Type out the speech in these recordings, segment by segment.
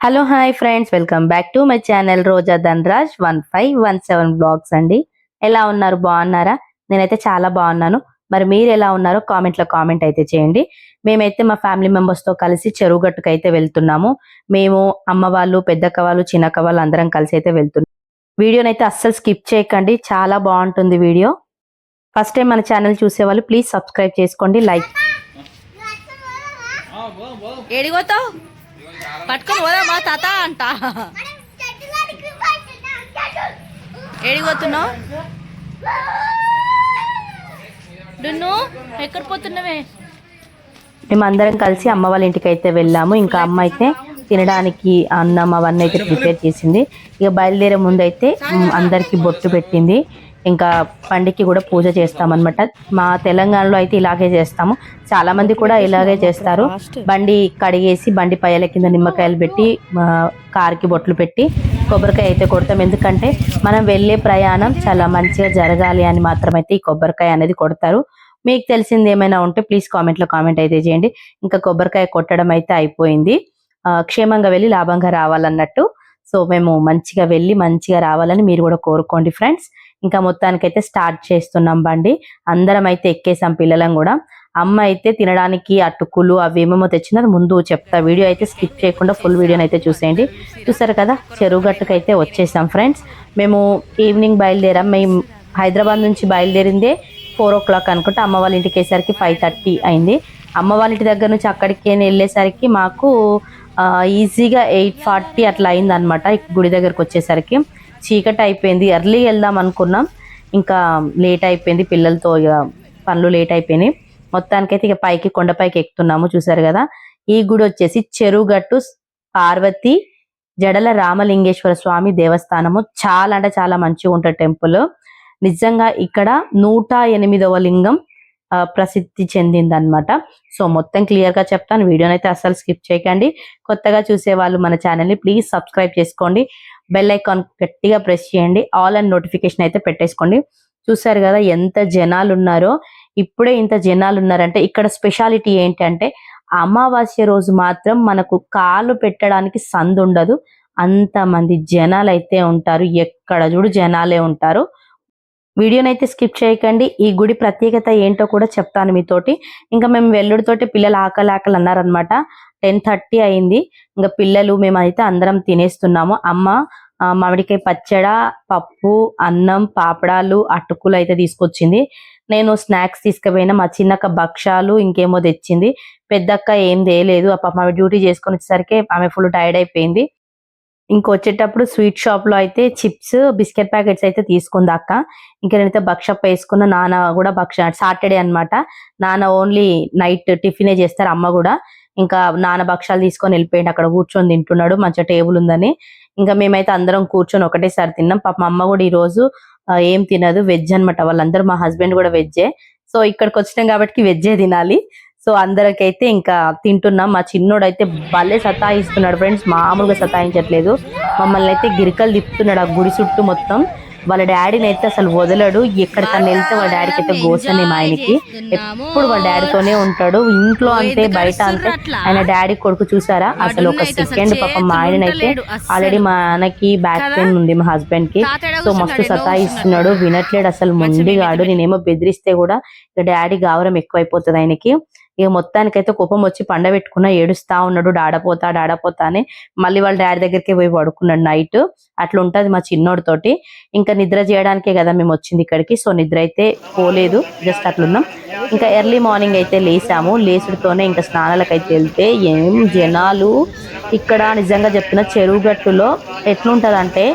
Hello hi friends welcome back to my channel Roja Dhanraj one five one seven vlogs అండి. ఎలా ఉన్నారు? బాగున్నారా? నేనైతే చాలా బాగున్నాను. మరి మీరు ఎలా ఉన్నారో కామెంట్లో కామెంట్ అయితే చేయండి. మేమైతే మా ఫ్యామిలీ మెంబర్స్తో కలిసి చెరువు గట్టుకు అయితే వెళ్తున్నాము. మేము అమ్మ వాళ్ళు పెద్దక్క వాళ్ళు చిన్నక్క వాళ్ళు అందరం కలిసి అయితే వెళ్తున్నాం. వీడియోని అయితే అస్సలు స్కిప్ చేయకండి. చాలా బాగుంటుంది వీడియో. ఫస్ట్ టైం మన ఛానల్ చూసేవాళ్ళు ప్లీజ్ సబ్స్క్రైబ్ చేసుకోండి లైక్ ఏడిపోతావు పట్టుకొని పోదామా తాత అంట. ఏడిపోతున్నావు డున్ను ఎక్కడ పోతున్నావే? మేము అందరం కలిసి అమ్మ వాళ్ళ ఇంటికి అయితే వెళ్ళాము. ఇంకా అమ్మ అయితే తినడానికి అన్నం అవన్నీ అయితే ప్రిపేర్ చేసింది. ఇక బయలుదేరే ముందు అయితే అందరికీ బొట్టు పెట్టింది. ఇంకా పండికి కూడా పూజ చేస్తామన్నమాట. మా తెలంగాణలో అయితే ఇలాగే చేస్తాము. చాలా మంది కూడా ఇలాగే చేస్తారు. బండి కడిగేసి బండి పయ్యల కింద నిమ్మకాయలు పెట్టి కారుకి బొట్లు పెట్టి కొబ్బరికాయ అయితే కొడతాం. ఎందుకంటే మనం వెళ్ళే ప్రయాణం చాలా మంచిగా జరగాలి అని మాత్రమైతే ఈ కొబ్బరికాయ అనేది కొడతారు. మీకు తెలిసింది ఏమైనా ఉంటే ప్లీజ్ కామెంట్లో కామెంట్ అయితే చేయండి. ఇంకా కొబ్బరికాయ కొట్టడం అయితే అయిపోయింది. క్షేమంగా వెళ్ళి లాభంగా రావాలన్నట్టు. సో మేము మంచిగా వెళ్ళి మంచిగా రావాలని మీరు కూడా కోరుకోండి ఫ్రెండ్స్. ఇంకా మొత్తానికైతే స్టార్ట్ చేస్తున్నాం బండి. అందరం అయితే ఎక్కేసాం పిల్లలం కూడా. అమ్మ అయితే తినడానికి అటుకులు అవి ఏమేమో తెచ్చింది అది ముందు చెప్తా. వీడియో అయితే స్కిప్ చేయకుండా ఫుల్ వీడియోని అయితే చూసేయండి. చూసారు కదా చెరువు గట్టుకైతే వచ్చేసాం ఫ్రెండ్స్ మేము ఈవినింగ్ బయలుదేరాం. మేము హైదరాబాద్ నుంచి బయలుదేరిందే ఫోర్ ఓ క్లాక్ అనుకుంటే. అమ్మ వాళ్ళ ఇంటికి వేసరికి ఫైవ్ థర్టీ అయింది. అమ్మ వాళ్ళ ఇంటి దగ్గర నుంచి అక్కడికి వెళ్ళేసరికి మాకు ఈజీగా ఎయిట్ ఫార్టీ అట్లా అయింది అనమాట గుడి దగ్గరకు వచ్చేసరికి. చీకటి అయిపోయింది. ఎర్లీ వెళ్దాం అనుకున్నాం. ఇంకా లేట్ అయిపోయింది. పిల్లలతో ఇక పనులు లేట్ అయిపోయినాయి. మొత్తానికైతే ఇక పైకి కొండపైకి ఎక్కుతున్నాము. చూసారు కదా? ఈ గుడి వచ్చేసి చెరువుగట్టు పార్వతి జడల రామలింగేశ్వర స్వామి దేవస్థానము. చాలా అంటే చాలా మంచిగా ఉంటుంది టెంపుల్. నిజంగా ఇక్కడ నూట ఎనిమిదవ లింగం ఆ, ప్రసిద్ధి చెందిందన్నమాట. సో మొత్తం క్లియర్గా చెప్తాను. వీడియోనైతే అయితే అస్సలు స్కిప్ చేయకండి. కొత్తగా చూసే వాళ్ళు మన ఛానల్ని ప్లీజ్ సబ్స్క్రైబ్ చేసుకోండి. బెల్ ఐకాన్ గట్టిగా ప్రెస్ చేయండి. ఆల్ అండ్ నోటిఫికేషన్ అయితే పెట్టేసుకోండి. చూసారు కదా ఎంత జనాలు ఉన్నారో ఇప్పుడే ఇంత జనాలు ఉన్నారంటే ఇక్కడ స్పెషాలిటీ ఏంటంటే అమావాస్య రోజు మాత్రం మనకు కాలు పెట్టడానికి సందు ఉండదు. అంత మంది జనాలు అయితే ఉంటారు. ఎక్కడ చూడు జనాలే ఉంటారు. వీడియోని అయితే స్కిప్ చేయకండి. ఈ గుడి ప్రత్యేకత ఏంటో కూడా చెప్తాను మీతోటి. ఇంకా మేము వెల్లుడితోటి పిల్లలు ఆకలి ఆకలి అన్నారనమాట టెన్ థర్టీ అయింది. ఇంకా పిల్లలు మేమైతే అందరం తినేస్తున్నాము. అమ్మ మామిడికాయ పచ్చడ పప్పు అన్నం పాపడాలు అటుకులు అయితే తీసుకొచ్చింది. నేను స్నాక్స్ తీసుకుపోయినా మా చిన్నక్క భక్షాలు ఇంకేమో తెచ్చింది. పెద్దక్క ఏం తేలేదు. ఆ పాప ఆమె డ్యూటీ చేసుకొని వచ్చేసరికి ఆమె ఫుల్ టైర్డ్ అయిపోయింది. ఇంకొచ్చేటప్పుడు స్వీట్ షాప్లో అయితే చిప్స్ బిస్కెట్ ప్యాకెట్స్ అయితే తీసుకుంది అక్క. ఇంకా నేనైతే భక్షప్ప వేసుకున్న నాన్న కూడా భక్ష సాటర్డే అన్నమాట. నాన్న ఓన్లీ నైట్ టిఫినే చేస్తారు అమ్మ కూడా. ఇంకా నాన్న భక్షాలు తీసుకొని వెళ్ళిపోయింది అక్కడ కూర్చొని తింటున్నాడు మంచిగా టేబుల్ ఉందని. ఇంకా మేమైతే అందరం కూర్చొని ఒకటేసారి తిన్నాం. పాప మా అమ్మ కూడా ఈ రోజు ఏం తినదు వెజ్ అన్నమాట. వాళ్ళందరూ మా హస్బెండ్ కూడా వెజ్జే. సో ఇక్కడికి వచ్చినాం కాబట్టి వెజ్జే తినాలి. సో అందరికైతే ఇంకా తింటున్నాం. మా చిన్నోడు అయితే భలే సతాయిస్తున్నాడు ఫ్రెండ్స్. మామూలుగా సతాయించట్లేదు. మమ్మల్ని అయితే గిరికలు తిప్పుతున్నాడు ఆ గుడి చుట్టూ మొత్తం. వాళ్ళ డాడీని అయితే అసలు వదలడు. ఎక్కడికన్నా వెళ్తే వాళ్ళ డాడీకి అయితే గోసనే మా ఆయనకి. ఎప్పుడు వాళ్ళ డాడీతోనే ఉంటాడు. ఇంట్లో అంతే బయట అంతే ఆయన డాడీ కొడుకు చూసారా? అసలు ఒక సెకండ్ పాపం మా ఆయననైతే ఆల్రెడీ మా ఆయనకి బ్యాక్ పెయిన్ ఉంది మా హస్బెండ్కి సో మస్తు సతాయిస్తున్నాడు. వినట్లేడు అసలు మొండిగాడు నేనేమో బెదిరిస్తే కూడా డాడీ గావరం ఎక్కువైపోతుంది ఆయనకి. ఇక మొత్తానికైతే కోపం వచ్చి పండబెట్టుకున్నా ఏడుస్తా ఉన్నాడు డాడపోతా డాడపోతా అని మళ్ళీ వాళ్ళ డాడీ దగ్గరికి పోయి పడుకున్నాడు నైట్ అట్లా ఉంటది మా చిన్నోడితోటి. ఇంకా నిద్ర చేయడానికే కదా మేము వచ్చింది ఇక్కడికి సో నిద్ర అయితే పోలేదు జస్ట్ అట్లున్నాం. ఇంకా ఎర్లీ మార్నింగ్ అయితే లేసాము లేసుడితోనే ఇంకా స్నానాలకు అయితే వెళ్తే ఏం జనాలు ఇక్కడ నిజంగా చెప్తున్న చెరువు గట్టులో ఎట్లుంటదంటే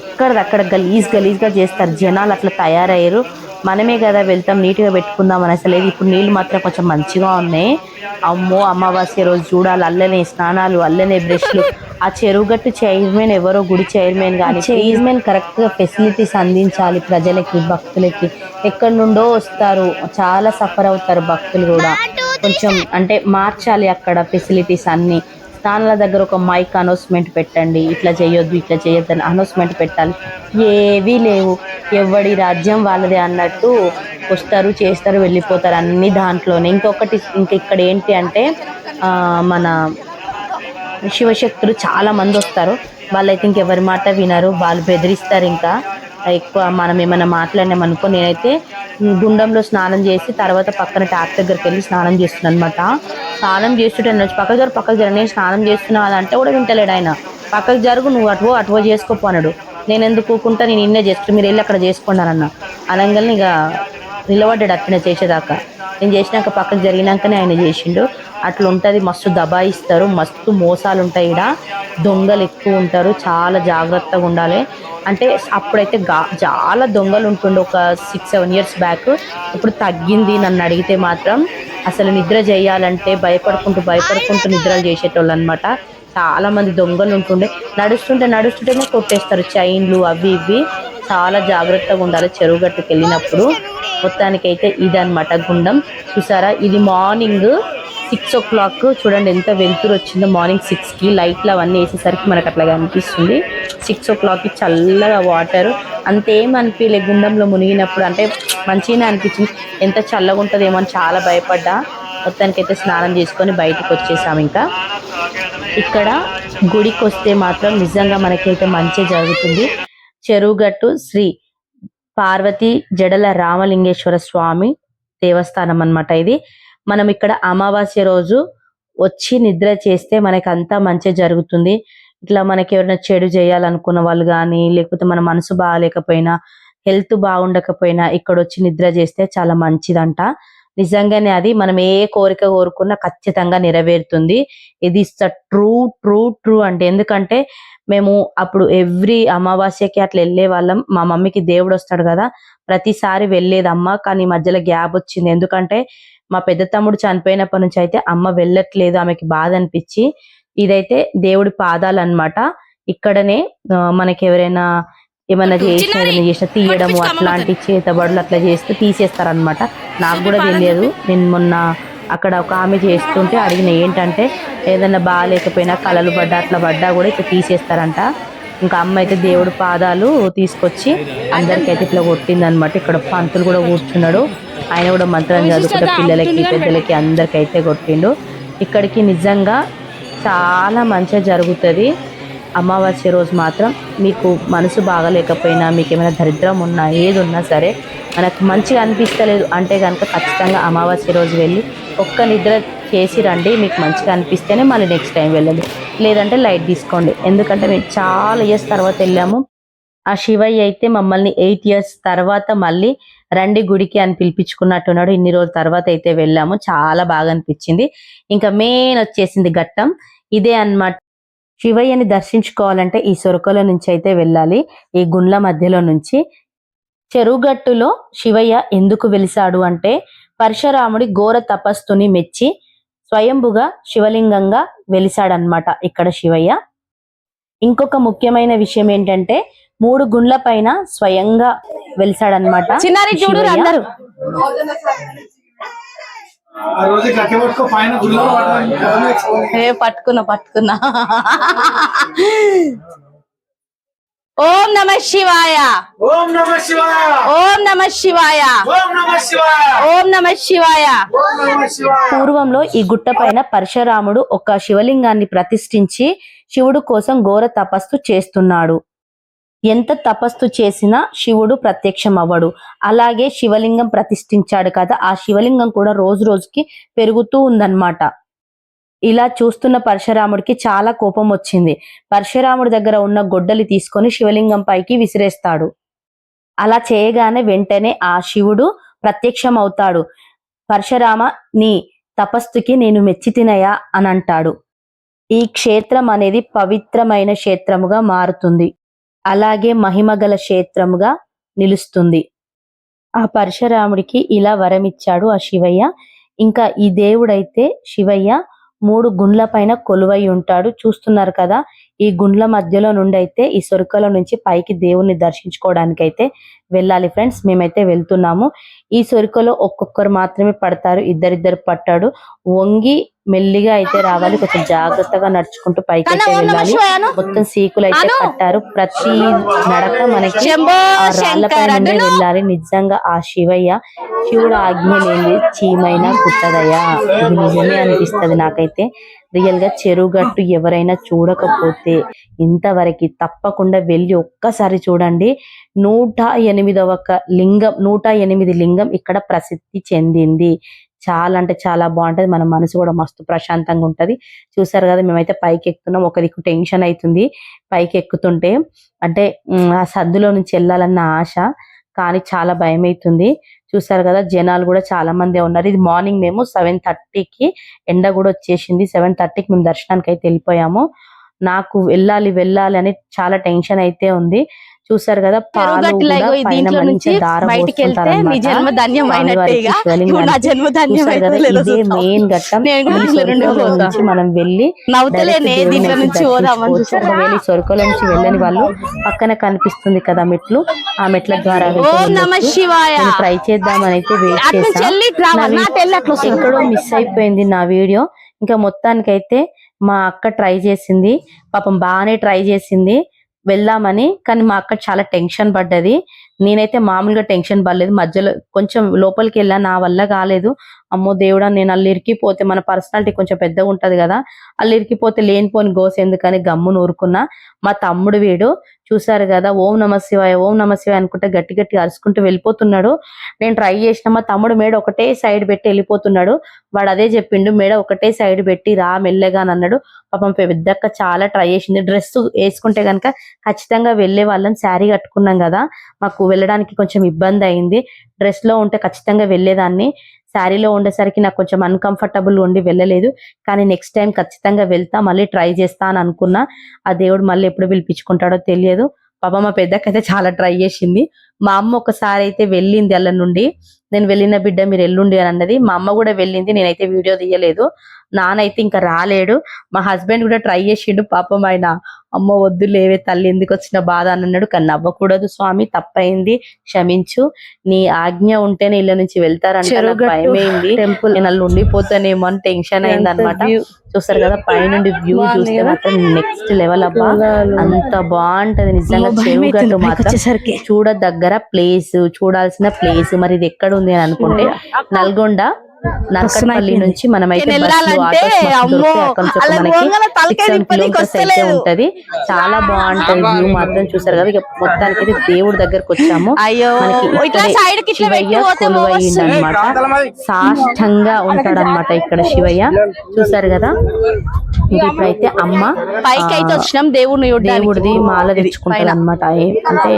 ఎక్కడదక్కడ గలీజ్ గలీజ్గా చేస్తారు జనాలు అట్లా తయారయ్యారు. మనమే కదా వెళ్తాం నీట్గా పెట్టుకుందాం అని అసలు ఇప్పుడు నీళ్ళు మాత్రం కొంచెం మంచిగా ఉన్నాయి. అమ్మో అమావాస్య రోజు చూడాలి. అల్లనే స్నానాలు అల్లనే బ్రష్లు. ఆ చెరువు గట్టు చైర్మన్ ఎవరో గుడి చైర్మన్ కానీ చైర్మన్. కరెక్ట్గా ఫెసిలిటీస్ అందించాలి ప్రజలకి భక్తులకి. ఎక్కడి నుండో వస్తారు. చాలా సఫర్ అవుతారు భక్తులు కూడా. కొంచెం అంటే మార్చాలి అక్కడ ఫెసిలిటీస్ అన్ని. స్థానాల దగ్గర ఒక మైక్ అనౌన్స్మెంట్ పెట్టండి. ఇట్లా చేయొద్దు ఇట్లా చేయొద్దు అని అనౌన్స్మెంట్ పెట్టాలి. ఏవీ లేవు. ఎవడి రాజ్యం వాళ్ళదే అన్నట్టు వస్తారు చేస్తారు వెళ్ళిపోతారు అన్ని దాంట్లోనే. ఇంకొకటి ఇంక ఇక్కడ ఏంటి అంటే మన శివశక్తులు చాలా మంది వస్తారు. వాళ్ళైతే ఇంకెవరి మాట వినరు. వాళ్ళు బెదిరిస్తారు ఇంకా. ఎక్కువ మనం ఏమైనా మాట్లాడినామనుకో నేనైతే గుండంలో స్నానం చేసి తర్వాత పక్కన ట్యాప్ దగ్గరికి వెళ్ళి స్నానం చేస్తున్నాను అనమాట స్నానం చేస్తుంటే నేను పక్కకు జరు పక్కకు జరు నేను స్నానం చేస్తున్నా అని అంటే కూడా వింటలేడు ఆయన. పక్కకు జరుగు నువ్వు అటువో అటువో చేసుకోపో అన్నాడు. నేను ఎందుకు కూకుంటా నేను ఇన్నే జస్ట్ మీరు వెళ్ళి అక్కడ చేసుకోండి అన్న. అనగానే ఇక నిలబడ్డాడు అట్లనే చేసేదాకా. నేను చేసినాక పక్కకు జరిగినాకనే ఆయన చేసిండు. అట్లా ఉంటుంది మస్తు దబాయిస్తారు మస్తు మోసాలు ఉంటాయి ఈడ. దొంగలు ఎక్కువ ఉంటారు చాలా జాగ్రత్తగా ఉండాలి. అంటే అప్పుడైతే గా చాలా దొంగలు ఉంటుండే ఒక సిక్స్ సెవెన్ ఇయర్స్ బ్యాక్ ఇప్పుడు తగ్గింది నన్ను అడిగితే మాత్రం. అసలు నిద్ర చేయాలంటే భయపడుకుంటూ భయపడుకుంటూ నిద్రలు చేసేటోళ్ళు అనమాట చాలా మంది దొంగలు ఉంటుండే. నడుస్తుంటే నడుస్తుంటేనే కొట్టేస్తారు చైన్లు అవి ఇవి. చాలా జాగ్రత్తగా ఉండాలి చెరువు గట్టుకు వెళ్ళినప్పుడు మొత్తానికైతే ఇదనమాట గుండం. చూసారా? ఇది మార్నింగ్ సిక్స్ ఓ క్లాక్. చూడండి ఎంత వెలుతురు వచ్చిందో మార్నింగ్ సిక్స్కి. లైట్లు అవన్నీ వేసేసరికి మనకు అట్లాగా అనిపిస్తుంది సిక్స్ ఓ క్లాక్కి చల్లగా వాటర్. అంతేం అనిపించలే గుండంలో మునిగినప్పుడు. అంటే మంచిగానే అనిపించింది. ఎంత చల్లగా ఉంటుందేమో అని చాలా భయపడ్డా. మొత్తానికైతే స్నానం చేసుకొని బయటకు వచ్చేసాం ఇంకా. ఇక్కడ గుడికి వస్తే మాత్రం నిజంగా మనకైతే మంచి జరుగుతుంది. చెరువుగట్టు శ్రీ పార్వతి జడల రామలింగేశ్వర స్వామి దేవస్థానం అన్నమాట ఇది. మనం ఇక్కడ అమావాస్య రోజు వచ్చి నిద్ర చేస్తే మనకి అంతా మంచి జరుగుతుంది. ఇట్లా మనకి ఎవరైనా చెడు చేయాలనుకున్న వాళ్ళు కానీ లేకపోతే మన మనసు బాగాలేకపోయినా హెల్త్ బాగుండకపోయినా ఇక్కడ వచ్చి నిద్ర చేస్తే చాలా మంచిదంట. నిజంగానే అది మనం ఏ కోరిక కోరుకున్నా ఖచ్చితంగా నెరవేరుతుంది. ఇది ట్రూ ట్రూ ట్రూ అంటే ఎందుకంటే మేము అప్పుడు ఎవ్రీ అమావాస్యకి అట్లా వెళ్ళే వాళ్ళం. మా మమ్మీకి దేవుడు వస్తాడు కదా. ప్రతిసారి వెళ్ళేదమ్మ కానీ మధ్యలో గ్యాప్ వచ్చింది. ఎందుకంటే మా పెద్ద తమ్ముడు చనిపోయినప్పటి నుంచి అయితే అమ్మ వెళ్ళట్లేదు. ఆమెకి బాధ అనిపించి ఇదైతే దేవుడి పాదాలు అన్నమాట ఇక్కడనే మనకి ఎవరైనా ఏమైనా చేసిన ఏమైనా చేసిన తీయడము అట్లాంటి చేతబడులు అట్లా చేస్తే తీసేస్తారనమాట నాకు కూడా తెలియదు. నేను మొన్న అక్కడ ఒక ఆమె చేస్తుంటే అడిగిన ఏంటంటే ఏదైనా బాగాలేకపోయినా కళలు పడ్డా అట్లా పడ్డా కూడా ఇట్లా తీసేస్తారంట. ఇంకా అమ్మ అయితే దేవుడు పాదాలు తీసుకొచ్చి అందరికైతే ఇట్లా కొట్టిందనమాట ఇక్కడ పంతులు కూడా కూర్చున్నాడు. ఆయన కూడా మంత్రం చదువుకుంటే పిల్లలకి పెద్దలకి అందరికైతే కొట్టిండు. ఇక్కడికి నిజంగా చాలా మంచిగా జరుగుతుంది. అమావాస్య రోజు మాత్రం మీకు మనసు బాగలేకపోయినా మీకు ఏమైనా దరిద్రం ఉన్నా ఏది ఉన్నా సరే మనకు మంచిగా అనిపిస్తలేదు అంటే కనుక ఖచ్చితంగా అమావాస్య రోజు వెళ్ళి ఒక్క నిద్ర చేసి రండి మీకు మంచిగా అనిపిస్తేనే మళ్ళీ నెక్స్ట్ టైం వెళ్ళండి. లేదంటే లైట్ తీసుకోండి. ఎందుకంటే మేము చాలా ఇయర్స్ తర్వాత వెళ్ళాము. ఆ శివయ్య అయితే మమ్మల్ని ఎయిట్ ఇయర్స్ తర్వాత మళ్ళీ రండి గుడికి అని పిలిపించుకున్నట్టున్నాడు. ఇన్ని రోజుల తర్వాత అయితే వెళ్ళాము. చాలా బాగా అనిపించింది. ఇంకా మెయిన్ వచ్చేసింది ఘట్టం. ఇదే అన్నమాట. శివయ్యని దర్శించుకోవాలంటే ఈ సొరకలో నుంచి అయితే వెళ్ళాలి ఈ గుండ్ల మధ్యలో నుంచి. చెరువుగట్టులో శివయ్య ఎందుకు వెలిసాడు అంటే పరశురాముడి ఘోర తపస్సుని మెచ్చి స్వయంభుగా శివలింగంగా వెలిసాడనమాట ఇక్కడ శివయ్య. ఇంకొక ముఖ్యమైన విషయం ఏంటంటే మూడు గుండ్ల పైన స్వయంగా వెలిసాడనమాట చిన్నారి చూడు. అందరూ. ఏ పట్టుకున్నా పట్టుకున్నా. ఓం నమ శివాయ. ఓం నమ శివాయ. ఓం నమ శివాయ. ఓం నమ శివాయ. పూర్వంలో ఈ గుట్ట పైన పరశురాముడు ఒక శివలింగాన్ని ప్రతిష్ఠించి శివుడు కోసం ఘోర తపస్సు చేస్తున్నాడు. ఎంత తపస్సు చేసినా శివుడు ప్రత్యక్షం అవ్వడు అలాగే శివలింగం ప్రతిష్ఠించాడు కదా ఆ శివలింగం కూడా రోజు రోజుకి పెరుగుతూ ఉందన్నమాట. ఇలా చూస్తున్న పరశురాముడికి చాలా కోపం వచ్చింది. పరశురాముడి దగ్గర ఉన్న గొడ్డలి తీసుకొని శివలింగం పైకి విసిరేస్తాడు. అలా చేయగానే వెంటనే ఆ శివుడు ప్రత్యక్షం అవుతాడు పరశురామ నీ తపస్సుకి నేను మెచ్చి తినయా? అని అంటాడు. ఈ క్షేత్రం అనేది పవిత్రమైన క్షేత్రముగా మారుతుంది. అలాగే మహిమగల క్షేత్రముగా నిలుస్తుంది. ఆ పరశురాముడికి ఇలా వరమిచ్చాడు ఆ శివయ్య. ఇంకా ఈ దేవుడైతే శివయ్య మూడు గుండ్ల పైన కొలువై ఉంటాడు. చూస్తున్నారు కదా ఈ గుండ్ల మధ్యలో నుండి అయితే ఈ సొరుకల నుంచి పైకి దేవుణ్ణి దర్శించుకోవడానికి అయితే వెళ్ళాలి ఫ్రెండ్స్. మేమైతే వెళ్తున్నాము. ఈ సొరుకలో ఒక్కొక్కరు మాత్రమే పడతారు. ఇద్దరిద్దరు పట్టాడు. వంగి మెల్లిగా అయితే రావాలి. కొంచెం జాగ్రత్తగా నడుచుకుంటూ పైకి అయితే వెళ్ళాలి. మొత్తం సీకులు అయితే. కట్టారు. ప్రతి నడక మనకి అను. వెళ్ళాలి. నిజంగా ఆ శివయ్య శివుడు ఆజ్ఞ లేని చీమైనా కుట్టదయ్యా ఇది నిజమే అనిపిస్తది నాకైతే. రియల్గా చెరువుగట్టు ఎవరైనా చూడకపోతే ఇంతవరకు తప్పకుండా వెళ్ళి ఒక్కసారి చూడండి. నూట ఎనిమిదవ లింగం నూట ఎనిమిది లింగం ఇక్కడ ప్రసిద్ధి చెందింది. చాలా అంటే చాలా బాగుంటది. మన మనసు కూడా మస్తు ప్రశాంతంగా ఉంటది. చూసారు కదా మేమైతే పైకి ఎక్కుతున్నాం. ఒక దిక్కు టెన్షన్ అవుతుంది పైకి ఎక్కుతుంటే అంటే ఆ సద్దులో నుంచి వెళ్ళాలన్న ఆశ కానీ చాలా భయం అవుతుంది. చూసారు కదా జనాలు కూడా చాలా మంది ఉన్నారు. ఇది మార్నింగ్ మేము సెవెన్ థర్టీకి ఎండ కూడా వచ్చేసింది. సెవెన్ థర్టీకి మేము దర్శనానికి అయితే వెళ్ళిపోయాము. నాకు వెళ్ళాలి వెళ్ళాలి అని చాలా టెన్షన్ అయితే ఉంది. చూసారు కదా దీంట్లో నుంచి బయటికి వెళ్తే పోస్తుంటారన్నమాట. జన్మ నా జన్మ మెయిన్ ఘట్టం. మనం వెళ్ళి నవ్వుతలేనే దీంట్లో నుంచి ఒకవేళ సొరకల నుంచి వెళ్ళని వాళ్ళు పక్కన కనిపిస్తుంది కదా మెట్లు ఆ మెట్ల ద్వారా ట్రై చేద్దామని అయితే వెయిట్ అటు నుంచి చేసా వెళ్ళి రావాలి. నా నాటు వెళ్ళి అట్లా వస్తుంది. ఎక్కడో మిస్ అయిపోయింది నా వీడియో. ఇంకా మొత్తానికైతే మా అక్క ట్రై చేసింది. పాపం బాగానే ట్రై చేసింది. వెళ్దామని కానీ మా అక్క చాలా టెన్షన్ పడ్డది. నేనైతే మామూలుగా టెన్షన్ పడలేదు. మధ్యలో కొంచెం లోపలికి వెళ్ళా నా వల్ల కాలేదు. అమ్మో దేవుడా నేను అల్లు ఇరికిపోతే మన పర్సనాలిటీ కొంచెం పెద్దగా ఉంటది కదా. అల్లు ఇరికిపోతే లేనిపోని గోస ఎందుకని గమ్మున ఊరుకున్నా. మా తమ్ముడు వీడు చూసారు కదా ఓం నమ శివాయ ఓం నమ శివాయ అనుకుంటే గట్టి గట్టి అరుచుకుంటూ వెళ్ళిపోతున్నాడు. నేను ట్రై చేసిన మా తమ్ముడు మేడ ఒకటే సైడ్ పెట్టి వెళ్ళిపోతున్నాడు. వాడు అదే చెప్పిండు మేడ ఒకటే సైడ్ పెట్టి రా మెల్లగా అని అన్నాడు. పాపం పెద్దక్క చాలా ట్రై చేసింది. డ్రెస్ వేసుకుంటే గనక ఖచ్చితంగా వెళ్ళే వాళ్ళం శారీ కట్టుకున్నాం కదా. మాకు వెళ్ళడానికి కొంచెం ఇబ్బంది అయింది. డ్రెస్లో ఉంటే ఖచ్చితంగా వెళ్ళేదాన్ని. శారీలో ఉండేసరికి నాకు కొంచెం అన్కంఫర్టబుల్ ఉండి వెళ్ళలేదు. కానీ నెక్స్ట్ టైం ఖచ్చితంగా వెళ్తా మళ్ళీ ట్రై చేస్తా అని అనుకున్నా. ఆ దేవుడు మళ్ళీ ఎప్పుడు పిలిపించుకుంటాడో తెలియదు. పాప మా పెద్దకైతే చాలా ట్రై చేసింది. మా అమ్మ ఒకసారి అయితే వెళ్ళింది అల్ల నుండి. నేను వెళ్ళిన బిడ్డ మీరు ఎల్లుండి అని అన్నది. మా అమ్మ కూడా వెళ్ళింది. నేనైతే వీడియో తీయలేదు. నానైతే ఇంకా రాలేడు. మా హస్బెండ్ కూడా ట్రై చేసిండు. పాపం ఆయన అమ్మ వద్దు లేవే తల్లి ఎందుకు వచ్చిన బాధ? అని అన్నాడు. కానీ నవ్వకూడదు స్వామి తప్పైంది. క్షమించు. నీ ఆజ్ఞ ఉంటేనే ఇళ్ళ నుంచి వెళ్తారంటే భయమైంది. టెంపుల్. నేను అల్లు ఉండిపోతానేమో అని టెన్షన్ అయింది అనమాట చూసారు కదా పైనుండి వ్యూ చూస్తే మాత్రం నెక్స్ట్ లెవెల్ అబ్బా. అంత బాగుంటది నిజంగా చెరువుగట్టు మాత్రం. చూడ దగ్గర ప్లేస్ చూడాల్సిన ప్లేస్ మరి ఇది ఎక్కడ ఉంది అని అనుకుంటే నల్గొండ నర్కట్పల్లి నుంచి మనం అయితే. ఉంటది. చాలా బాగుంటది వ్యూ మాత్రం చూసారు కదా. ఇక మొత్తానికి అయితే దేవుడి దగ్గరకు వచ్చాము. అయ్యో మనకి ఇట్లా ఇక్కడే సైడ్కి ఇట్లా పెట్టి శివయ్య. కొలువైందనమాట సాష్టంగా ఉంటాడన్నమాట ఇక్కడ శివయ్య. చూసారు కదా? ఇప్పుడైతే అమ్మ పైకి అయితే వచ్చినాం దేవుడిని. దేవుడిది మాల తెచ్చుకుంటారు అనమాట అంటే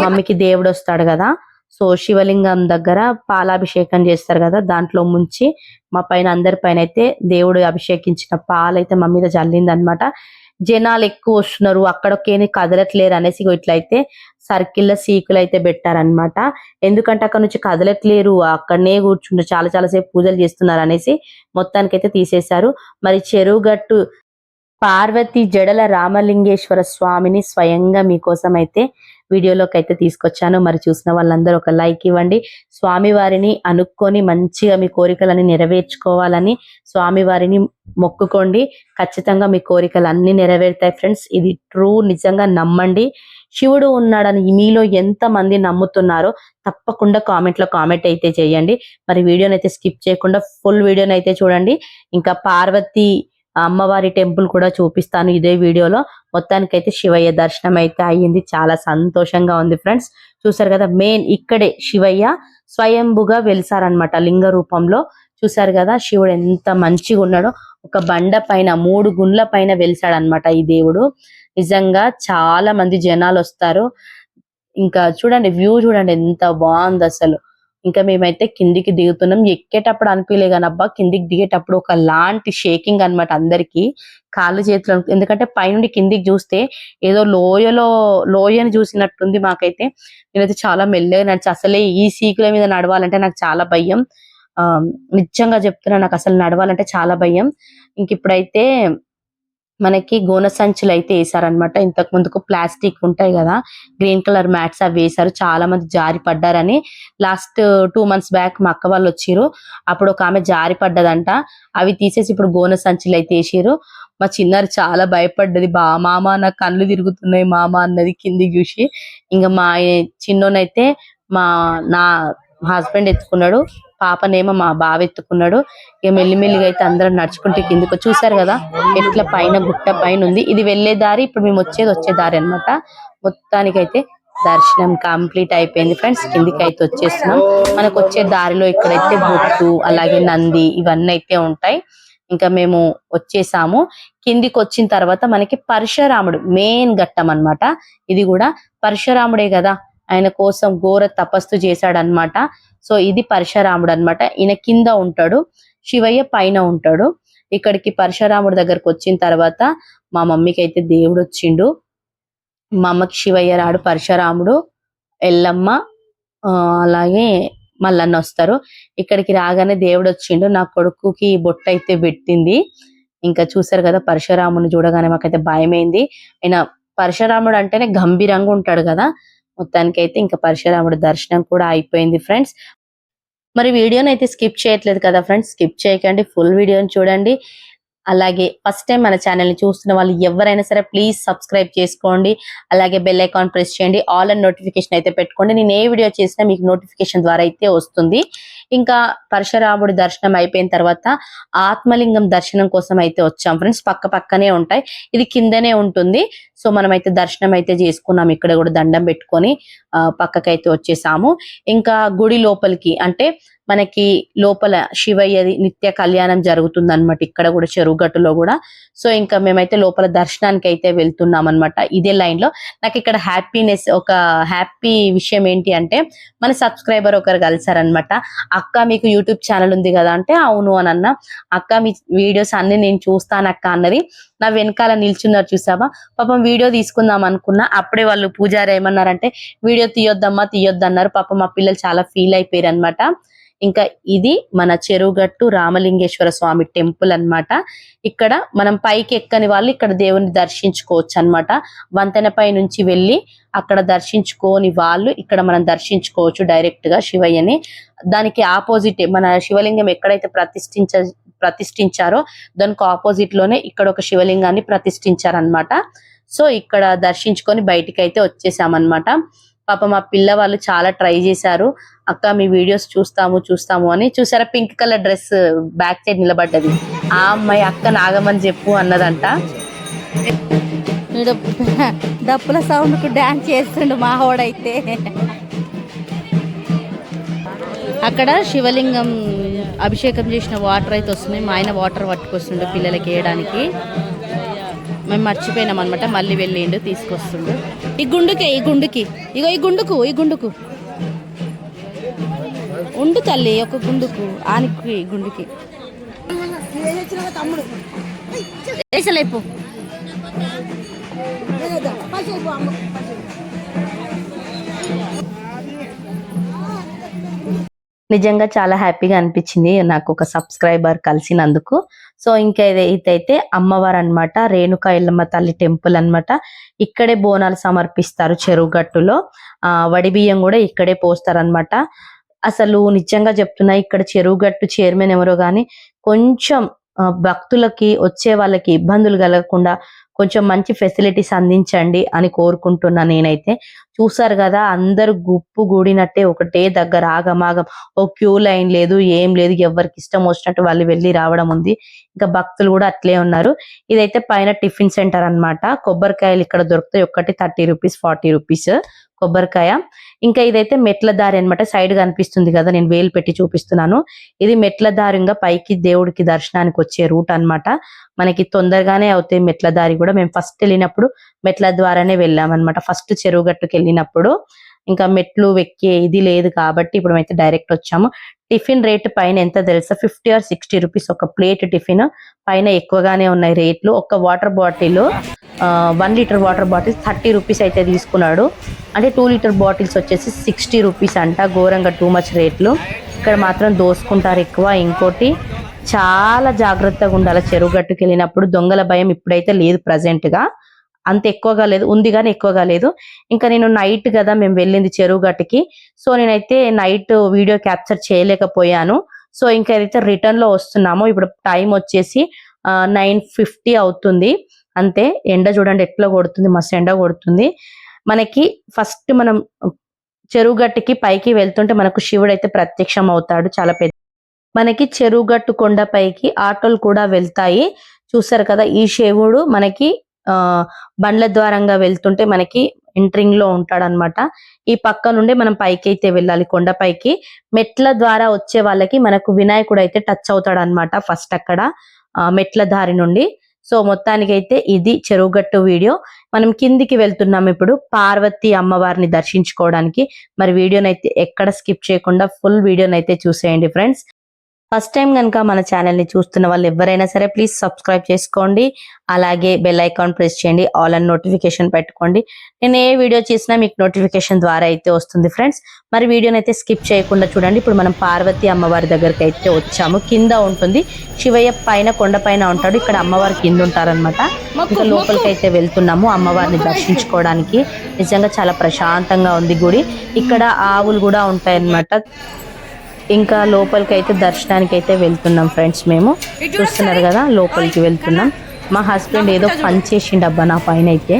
మమ్మీకి దేవుడు వస్తాడు కదా. సో శివలింగం దగ్గర పాలాభిషేకం చేస్తారు కదా దాంట్లో ముంచి మా పైన అందరి పైన అయితే దేవుడు అభిషేకించిన పాలైతే మా మీద జల్లింది అనమాట జనాలు ఎక్కువ వస్తున్నారు అక్కడికేని కదలట్లేరు అనేసి ఇట్లయితే సర్కిల్ సీకులు అయితే పెట్టారనమాట. ఎందుకంటే అక్కడ నుంచి కదలట్లేరు అక్కడనే కూర్చుంటే చాలా చాలా సేపు పూజలు చేస్తున్నారు అనేసి మొత్తానికైతే తీసేశారు. మరి చెరువుగట్టు పార్వతి జడల రామలింగేశ్వర స్వామిని స్వయంగా మీకోసం అయితే వీడియోలోకి అయితే తీసుకొచ్చాను. మరి చూసిన వాళ్ళందరూ ఒక లైక్ ఇవ్వండి. స్వామి వారిని అనుకొని మంచిగా మీ కోరికలని నెరవేర్చుకోవాలని స్వామి వారిని మొక్కుకోండి. ఖచ్చితంగా మీ కోరికలు అన్ని నెరవేరుతాయి ఫ్రెండ్స్. ఇది ట్రూ నిజంగా నమ్మండి. శివుడు ఉన్నాడని మీలో ఎంత మంది నమ్ముతున్నారో తప్పకుండా కామెంట్లో కామెంట్ అయితే చేయండి. మరి వీడియోని అయితే స్కిప్ చేయకుండా ఫుల్ వీడియోని అయితే చూడండి. ఇంకా పార్వతి అమ్మవారి టెంపుల్ కూడా చూపిస్తాను ఇదే వీడియోలో. మొత్తానికైతే శివయ్య దర్శనం అయితే అయ్యింది. చాలా సంతోషంగా ఉంది ఫ్రెండ్స్. చూసారు కదా మెయిన్ ఇక్కడే శివయ్య స్వయంభుగా వెలిసారనమాట లింగ రూపంలో. చూసారు కదా శివుడు ఎంత మంచిగా ఉన్నాడో. ఒక బండ పైన మూడు గుండ్ల పైన వెలిసాడనమాట ఈ దేవుడు. నిజంగా చాలా మంది జనాలు వస్తారు. ఇంకా చూడండి వ్యూ చూడండి ఎంత బాగుంది అసలు. ఇంకా మేమైతే కిందికి దిగుతున్నాం. ఎక్కేటప్పుడు అనిపించలే కానీ అబ్బా కిందికి దిగేటప్పుడు ఒక లాంటి షేకింగ్ అన్నమాట అందరికి. కాళ్ళు చేతులు అను- ఎందుకంటే పైనుండి కిందికి చూస్తే ఏదో లోయలో లోయని చూసినట్టుంది మాకైతే. నేనైతే చాలా మెల్లగా నడిచి. అసలే ఈ సీకుల మీద నడవాలంటే నాకు చాలా భయం. ఆ నిజంగా చెప్తున్నా నాకు అసలు నడవాలంటే చాలా భయం. ఇంక ఇప్పుడైతే మనకి గోన సంచులు అయితే వేసారనమాట ఇంతకు ముందుకు ప్లాస్టిక్ ఉంటాయి కదా గ్రీన్ కలర్ మ్యాట్స్ అవి వేసారు చాలా మంది జారి పడ్డారని. లాస్ట్ టూ మంత్స్ బ్యాక్ మా అక్క వాళ్ళు వచ్చిర్రు. అప్పుడు ఒక ఆమె జారి పడ్డదంట. అవి తీసేసి ఇప్పుడు గోన సంచులు అయితే వేసారు మా చిన్నారు చాలా భయపడ్డది. బా మామ నా కళ్ళు తిరుగుతున్నాయి మామ అన్నది కిందికి చూసి. ఇంకా మా చిన్నోనైతే మా నా హస్బెండ్ ఎత్తుకున్నాడు. పాపనేమో మా బావ ఎత్తుకున్నాడు. ఇక మెల్లిమెల్లిగా అయితే అందరం నడుచుకుంటే కిందకు చూసారు కదా ఎట్లా పైన గుట్ట పైన ఉంది. ఇది వెళ్ళే దారి ఇప్పుడు మేము వచ్చేది వచ్చే దారి అన్నమాట. మొత్తానికైతే దర్శనం కంప్లీట్ అయిపోయింది ఫ్రెండ్స్. కిందికి అయితే వచ్చేస్తున్నాం. మనకు వచ్చే దారిలో ఇక్కడైతే బొట్టు అలాగే నంది ఇవన్నీ అయితే ఉంటాయి. ఇంకా మేము వచ్చేసాము. కిందికి వచ్చిన తర్వాత మనకి పరశురాముడు మెయిన్ ఘట్టం అన్నమాట. ఇది కూడా పరశురాముడే కదా. ఆయన కోసం ఘోర తపస్సు చేశాడనమాట సో ఇది పరశురాముడు అన్నమాట ఈయన కింద ఉంటాడు శివయ్య పైన ఉంటాడు. ఇక్కడికి పరశురాముడి దగ్గరకు వచ్చిన తర్వాత మా మమ్మీకి అయితే దేవుడు వచ్చిండు మా అమ్మకి శివయ్య రాడు పరశురాముడు ఎల్లమ్మ ఆ, అలాగే మల్లన్న వస్తారు. ఇక్కడికి రాగానే దేవుడు వచ్చిండు నా కొడుకుకి బొట్టు అయితే పెట్టింది. ఇంకా చూసారు కదా పరశురాముని చూడగానే మాకైతే భయమైంది. ఆయన పరశురాముడు అంటేనే గంభీరంగా ఉంటాడు కదా. మొత్తానికి అయితే ఇంకా పరశురాముడి దర్శనం కూడా అయిపోయింది ఫ్రెండ్స్. మరి వీడియోని అయితే స్కిప్ చేయట్లేదు కదా ఫ్రెండ్స్. స్కిప్ చేయకండి ఫుల్ వీడియోని చూడండి. అలాగే ఫస్ట్ టైం మన ఛానల్ని చూస్తున్న వాళ్ళు ఎవరైనా సరే ప్లీజ్ సబ్స్క్రైబ్ చేసుకోండి. అలాగే బెల్ ఐకాన్ ప్రెస్ చేయండి. ఆల్ అండ్ నోటిఫికేషన్ అయితే పెట్టుకోండి. నేను ఏ వీడియో చేసినా మీకు నోటిఫికేషన్ ద్వారా అయితే వస్తుంది. ఇంకా పరశురాముడి దర్శనం అయిపోయిన తర్వాత ఆత్మలింగం దర్శనం కోసం అయితే వచ్చాం ఫ్రెండ్స్. పక్క పక్కనే ఉంటాయి. ఇది కిందనే ఉంటుంది. సో మనం అయితే దర్శనం అయితే చేసుకున్నాం. ఇక్కడ కూడా దండం పెట్టుకొని పక్కకైతే వచ్చేసాము. ఇంకా గుడి లోపలికి అంటే మనకి లోపల శివయ్యది నిత్య కళ్యాణం జరుగుతుంది అనమాట ఇక్కడ కూడా చెరువు గట్టులో కూడా. సో ఇంకా మేమైతే లోపల దర్శనానికి అయితే వెళ్తున్నాం అనమాట ఇదే లైన్లో. నాకు ఇక్కడ హ్యాపీనెస్ ఒక హ్యాపీ విషయం ఏంటి అంటే మన సబ్స్క్రైబర్ ఒకరు కలిసారనమాట అక్క మీకు యూట్యూబ్ ఛానల్ ఉంది కదా అంటే అవును అని అన్న. అక్క మీ వీడియోస్ అన్ని నేను చూస్తాను అక్క అన్నది. నా వెనకాల నిల్చున్నారు చూసావా? పాపం వీడియో తీసుకుందాం అనుకున్నా. అప్పుడే వాళ్ళు పూజారి ఏమన్నారంటే వీడియో తీయొద్దమ్మా తీయొద్దన్నారు. పాపం మా పిల్లలు చాలా ఫీల్ అయిపోయారు అనమాట ఇంకా ఇది మన చెరువుగట్టు రామలింగేశ్వర స్వామి టెంపుల్ అన్నమాట. ఇక్కడ మనం పైకి ఎక్కని వాళ్ళు ఇక్కడ దేవుని దర్శించుకోవచ్చు అన్నమాట. వంతెన పై నుంచి వెళ్ళి అక్కడ దర్శించుకోని వాళ్ళు ఇక్కడ మనం దర్శించుకోవచ్చు డైరెక్ట్గా శివయ్యని. దానికి ఆపోజిట్ మన శివలింగం ఎక్కడైతే ప్రతిష్ఠించ ప్రతిష్ఠించారో దానికి ఆపోజిట్లోనే ఇక్కడ ఒక శివలింగాన్ని ప్రతిష్ఠించారనమాట సో ఇక్కడ దర్శించుకొని బయటికి అయితే వచ్చేసామన్నమాట. పాప మా పిల్లవాళ్ళు చాలా ట్రై చేశారు. అక్క మీ వీడియోస్ చూస్తాము చూస్తాము అని. చూసారా pink colour dress back side నిలబడ్డది. ఆ అమ్మాయి అక్క నాగమని చెప్పు అన్నదంట. ఈడ డప్పుల సౌండ్కు డాన్స్ చేస్తుండు మా వాడైతే. అక్కడ శివలింగం అభిషేకం చేసిన వాటర్ అయితే వస్తున్నాయి మా ఆయన వాటర్ పట్టుకొస్తుండు పిల్లలకి వేయడానికి. మేము మర్చిపోయినాం అనమాట మళ్ళీ వెళ్ళిండు తీసుకొస్తుండు. ఈ గుండుకే ఈ గుండుకి. ఇగో ఈ గుండుకు ఈ గుండుకు. ఉండు తల్లి ఒక గుండుకు. ఆనికి ఈ గుండుకి. వేసలేపు. నిజంగా చాలా హ్యాపీగా అనిపించింది నాకు ఒక సబ్స్క్రైబర్ కలిసినందుకు. సో ఇంకా ఇదైతే అమ్మవారు అన్నమాట రేణుకా ఎల్లమ్మ తల్లి టెంపుల్ అన్నమాట. ఇక్కడే బోనాలు సమర్పిస్తారు చెరువు గట్టులో. ఆ వడి బియ్యం కూడా ఇక్కడే పోస్తారు అసలు నిజంగా చెప్తున్నా ఇక్కడ చెరువు గట్టు చైర్మన్ ఎవరో కానీ కొంచెం భక్తులకి వచ్చే వాళ్ళకి ఇబ్బందులు కలగకుండా కొంచెం మంచి ఫెసిలిటీస్ అందించండి అని కోరుకుంటున్నా నేనైతే. చూసారు కదా అందరు గుప్పు గూడినట్టే ఒకటే దగ్గర ఆగమాగం. ఓ క్యూ లైన్ లేదు ఏం లేదు ఎవరికి ఇష్టం వచ్చినట్టు వాళ్ళు వెళ్ళి రావడం ఉంది. ఇంకా భక్తులు కూడా అట్లే ఉన్నారు. ఇదైతే పైన టిఫిన్ సెంటర్ అన్నమాట. కొబ్బరికాయలు ఇక్కడ దొరుకుతాయి ఒకటి థర్టీ రూపీస్ ఫార్టీ రూపీస్. కొబ్బరికాయ. ఇంకా ఇదైతే మెట్ల దారి అన్నమాట. సైడ్ కనిపిస్తుంది కదా నేను వేలు పెట్టి చూపిస్తున్నాను. ఇది మెట్ల దారిగా పైకి దేవుడికి దర్శనానికి వచ్చే రూట్ అన్నమాట. మనకి తొందరగానే అవుతాయి మెట్ల దారి కూడా. మేము ఫస్ట్ వెళ్ళినప్పుడు మెట్ల ద్వారానే వెళ్ళాం ఫస్ట్ చెరువు గట్టుకు వెళ్ళినప్పుడు ఇంకా మెట్లు ఎక్కే ఇది లేదు కాబట్టి ఇప్పుడు అయితే డైరెక్ట్ వచ్చాము. టిఫిన్ రేట్ పైన ఎంత తెలుసా? ఫిఫ్టీ ఆర్ సిక్స్టీ రూపీస్ ఒక ప్లేట్ టిఫిన్ పైన ఎక్కువగానే ఉన్నాయి రేట్లు. ఒక water bottle one litre water bottle thirty rupees అయితే తీసుకున్నాడు. అంటే టూ లీటర్ బాటిల్స్ వచ్చేసి సిక్స్టీ రూపీస్ అంట. ఘోరంగా టూ మచ్ రేట్లు. ఇక్కడ మాత్రం దోసుకుంటారు ఎక్కువ. ఇంకోటి చాలా జాగ్రత్తగా ఉండాలి. చెరువు గట్టుకు వెళ్ళినప్పుడు దొంగల భయం ఇప్పుడైతే లేదు ప్రజెంట్గా అంత ఎక్కువగా లేదు. ఉంది కానీ ఎక్కువగా లేదు. ఇంకా నేను నైట్ కదా మేము వెళ్ళింది చెరువు గట్టుకి. సో నేనైతే నైట్ వీడియో క్యాప్చర్ చేయలేకపోయాను. సో ఇంకా అయితే రిటర్న్లో వస్తున్నామో వస్తున్నాము ఇప్పుడు టైం వచ్చేసి నైన్ ఫిఫ్టీ అవుతుంది. అంతే ఎండ చూడండి ఎట్లా కొడుతుంది మస్తు ఎండ కొడుతుంది. మనకి ఫస్ట్ మనం చెరువుగట్టుకి పైకి వెళ్తుంటే మనకు శివుడు అయితే ప్రత్యక్షం అవుతాడు చాలా పెద్ద మనకి చెరువుగట్టు కొండ పైకి ఆటోలు కూడా వెళ్తాయి. చూసారు కదా ఈ శివుడు మనకి ఆ బండ్ల ద్వారంగా వెళ్తుంటే మనకి ఎంట్రింగ్లో ఉంటాడు అనమాట ఈ పక్క నుండి మనం పైకి అయితే వెళ్ళాలి కొండ పైకి. మెట్ల ద్వారా వచ్చే వాళ్ళకి మనకు వినాయకుడు అయితే టచ్ అవుతాడు అనమాట ఫస్ట్ అక్కడ ఆ, మెట్ల దారి నుండి. సో మొత్తానికి అయితే ఇది చెరువుగట్టు వీడియో. మనం కిందికి వెళ్తున్నాం ఇప్పుడు పార్వతి అమ్మవారిని దర్శించుకోవడానికి. మరి వీడియోనైతే ఎక్కడ స్కిప్ చేయకుండా ఫుల్ వీడియోనైతే చూసేయండి ఫ్రెండ్స్. ఫస్ట్ టైం కనుక మన ఛానల్ని చూస్తున్న వాళ్ళు ఎవరైనా సరే ప్లీజ్ సబ్స్క్రైబ్ చేసుకోండి. అలాగే బెల్ ఐకాన్ ప్రెస్ చేయండి. ఆల్ అండ్ నోటిఫికేషన్ పెట్టుకోండి. నేను ఏ వీడియో చేసినా మీకు నోటిఫికేషన్ ద్వారా అయితే వస్తుంది ఫ్రెండ్స్. మరి వీడియోని అయితే స్కిప్ చేయకుండా చూడండి. ఇప్పుడు మనం పార్వతి అమ్మవారి దగ్గరికి అయితే వచ్చాము. కింద ఉంటుంది. శివయ్య పైన కొండ పైన ఉంటాడు. ఇక్కడ అమ్మవారి కింద ఉంటారన్నమాట. ఇంకా లోపలికి అయితే వెళ్తున్నాము అమ్మవారిని దర్శించుకోవడానికి. నిజంగా చాలా ప్రశాంతంగా ఉంది గుడి. ఇక్కడ ఆవులు కూడా ఉంటాయన్నమాట. ఇంకా లోపలికి అయితే దర్శనానికి అయితే వెళ్తున్నాం ఫ్రెండ్స్ మేము. చూస్తున్నారు కదా లోపలికి వెళ్తున్నాం. మా హస్బెండ్ ఏదో పని చేసిండు అబ్బా నా పైన అయితే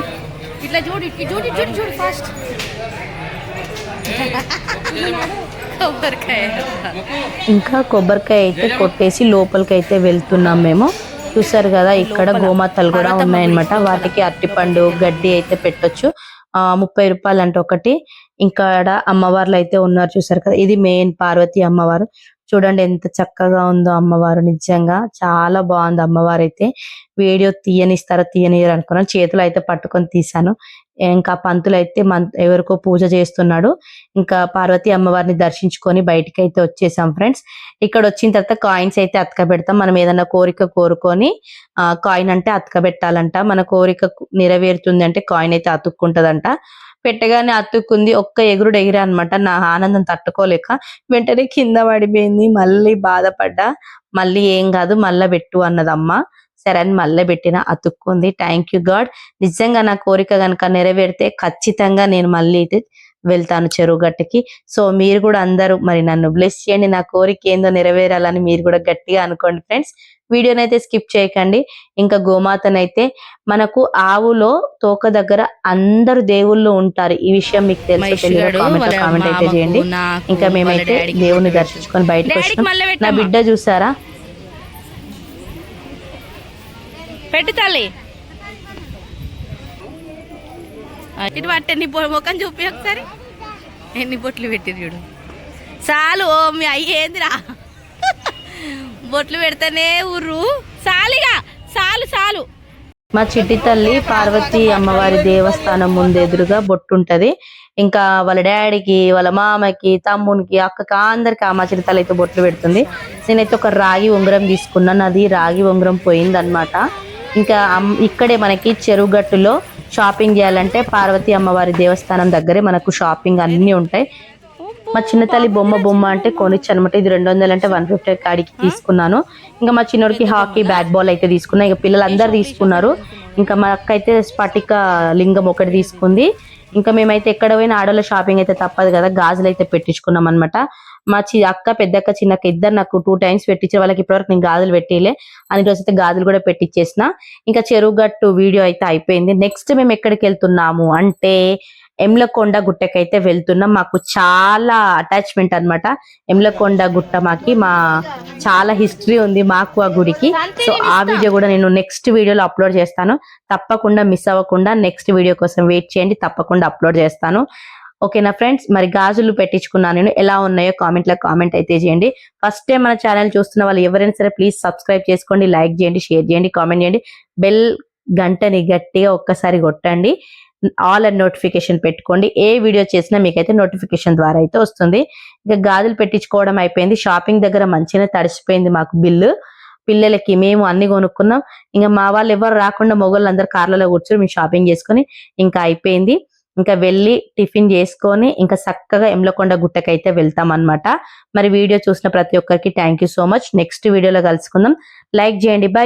ఇంకా కొబ్బరికాయ అయితే కొట్టేసి లోపలికి అయితే వెళ్తున్నాం మేము. చూసారు కదా ఇక్కడ గోమాతలు కూడా ఉన్నాయన్నమాట. వాటికి అరటిపండు గడ్డి అయితే పెట్టొచ్చు. ముప్పై రూపాయలు అంటే ఒకటి. ఇంకా ఆడ అమ్మవార్లు అయితే ఉన్నారు చూసారు కదా ఇది మెయిన్ పార్వతి అమ్మవారు. చూడండి ఎంత చక్కగా ఉందో అమ్మవారు నిజంగా చాలా బాగుంది అమ్మవారు అయితే వీడియో తీయనిస్తారో తీయనియరు అనుకున్నాను చేతులు అయితే పట్టుకొని తీసాను ఇంకా పంతులు అయితే మన్ ఎవరికో పూజ చేస్తున్నాడు. ఇంకా పార్వతి అమ్మవారిని దర్శించుకొని బయటికి అయితే వచ్చేసాం ఫ్రెండ్స్. ఇక్కడ వచ్చిన తర్వాత కాయిన్స్ అయితే అతక పెడతాం. మనం ఏదైనా కోరిక కోరుకొని ఆ కాయిన్ అంటే అతక పెట్టాలంట. మన కోరిక నెరవేరుతుంది అంటే కాయిన్ అయితే అతుక్కుంటదంట. పెట్టగానే అతుక్కుంది ఒక్క ఎగురుడు ఎగిరా అనమాట నా ఆనందం తట్టుకోలేక వెంటనే కింద పడిపోయింది. మళ్ళీ బాధపడ్డా. మళ్ళీ ఏం కాదు మళ్ళా పెట్టు అన్నదమ్మ. సరే అని మళ్ళీ పెట్టిన అతుక్కుంది. థ్యాంక్ యూ గాడ్ నిజంగా నా కోరిక కనుక నెరవేరితే ఖచ్చితంగా నేను మళ్ళీ వెళ్తాను చెరువు గట్టుకి. సో మీరు కూడా అందరూ మరి నన్ను బ్లెస్ చేయండి. నా కోరిక ఏందో నెరవేరాలని మీరు కూడా గట్టిగా అనుకోండి ఫ్రెండ్స్ వీడియోనైతే స్కిప్ చేయకండి. ఇంకా గోమాతనైతే మనకు ఆవులో తోక దగ్గర అందరు దేవుళ్ళు ఉంటారు. ఈ విషయం మీకు తెలుసు కామెంట్ అయితే చేయండి. ఇంకా మేమైతే దేవుని దర్శించుకొని బయటకు వచ్చినాం నా బిడ్డ చూసారా? పెట్టు తల్లి. ఇటు పట్టు ఎన్ని ముఖం చూపి ఒకసారి. ఎన్ని బొట్లు పెట్టిరు చూడు. చాలు ఓ మీ అయ్యి ఏందిరా? బొట్లు పెడితేనే ఊర్రు. చాలిగా చాలు చాలు. మా చిట్టి తల్లి పార్వతి అమ్మవారి దేవస్థానం ముందు ఎదురుగా బొట్టుంటది. ఇంకా వాళ్ళ డాడీకి వాళ్ళ మామకి తమ్మునికి అక్కకి అందరికి ఆ మా చిట్టి తల్లి అయితే బొట్లు పెడుతుంది. నేనైతే ఒక రాగి ఉంగరం తీసుకున్నాను అది రాగి ఉంగరం పోయిందనమాట ఇంకా ఇక్కడే మనకి చెరువుగట్టులో షాపింగ్ చేయాలంటే పార్వతి అమ్మవారి దేవస్థానం దగ్గరే మనకు షాపింగ్ అన్ని ఉంటాయి. మా చిన్న తల్లి బొమ్మ బొమ్మ అంటే కొనిచ్చు అనమాట ఇది రెండు వందలు అంటే వన్ ఫిఫ్టీ కాడికి తీసుకున్నాను. ఇంకా మా చిన్నోడికి హాకీ బ్యాట్ బాల్ అయితే తీసుకున్నా. ఇంకా పిల్లలందరూ తీసుకున్నారు. ఇంకా మా అక్క అయితే స్ఫటిక లింగం ఒకటి తీసుకుంది. ఇంకా మేమైతే ఎక్కడ పోయినా ఆడోళ్ళ షాపింగ్ అయితే తప్పదు కదా. గాజులు అయితే పెట్టించుకున్నాం అనమాట మా చి అక్క పెద్దక్క చిన్నక్క ఇద్దరు నాకు టూ టైమ్స్ పెట్టించారు వాళ్ళకి ఇప్పటివరకు నేను గాజులు పెట్టిలే. అని రోజు అయితే గాజులు కూడా పెట్టించేసిన ఇంకా చెరువుగట్టు వీడియో అయితే అయిపోయింది. నెక్స్ట్ మేము ఎక్కడికి వెళ్తున్నాము అంటే ఎమ్లకొండ గుట్టకైతే వెళ్తున్నాం. మాకు చాలా అటాచ్మెంట్ అన్నమాట. ఎమ్లకొండ గుట్ట మాకి మా చాలా హిస్టరీ ఉంది మాకు ఆ గుడికి. సో ఆ వీడియో కూడా నేను నెక్స్ట్ వీడియోలో అప్లోడ్ చేస్తాను. తప్పకుండా మిస్ అవ్వకుండా నెక్స్ట్ వీడియో కోసం వెయిట్ చేయండి. తప్పకుండా అప్లోడ్ చేస్తాను. ఓకేనా ఫ్రెండ్స్? మరి గాజులు పెట్టించుకున్నాను నేను. ఎలా ఉన్నాయో కామెంట్లో కామెంట్ అయితే చేయండి. ఫస్ట్ టైం మన ఛానల్ చూస్తున్న వాళ్ళు ఎవరైనా సరే ప్లీజ్ సబ్స్క్రైబ్ చేసుకోండి లైక్ చేయండి షేర్ చేయండి కామెంట్ చేయండి. బెల్ గంటని గట్టిగా ఒక్కసారి కొట్టండి. ఆల్ అండ్ నోటిఫికేషన్ పెట్టుకోండి. ఏ వీడియో చేసినా మీకైతే నోటిఫికేషన్ ద్వారా అయితే వస్తుంది. ఇంకా గాజులు పెట్టించుకోవడం అయిపోయింది. షాపింగ్ దగ్గర మంచిగా తడిసిపోయింది మాకు బిల్లు పిల్లలకి మేము అన్ని కొనుక్కున్నాం. ఇంకా మా వాళ్ళు ఎవరు రాకుండా మొగోళ్ళు అందరు కార్లలో కూర్చొని మేము షాపింగ్ చేసుకొని ఇంకా అయిపోయింది. ఇంకా వెళ్ళి టిఫిన్ చేసుకొని ఇంకా చక్కగా ఎమ్లకొండ గుట్టకైతే వెళ్తాం అన్నమాట మరి వీడియో చూసిన ప్రతి ఒక్కరికి thank you so much next వీడియోలో కలుసుకుందాం. లైక్ చేయండి. బై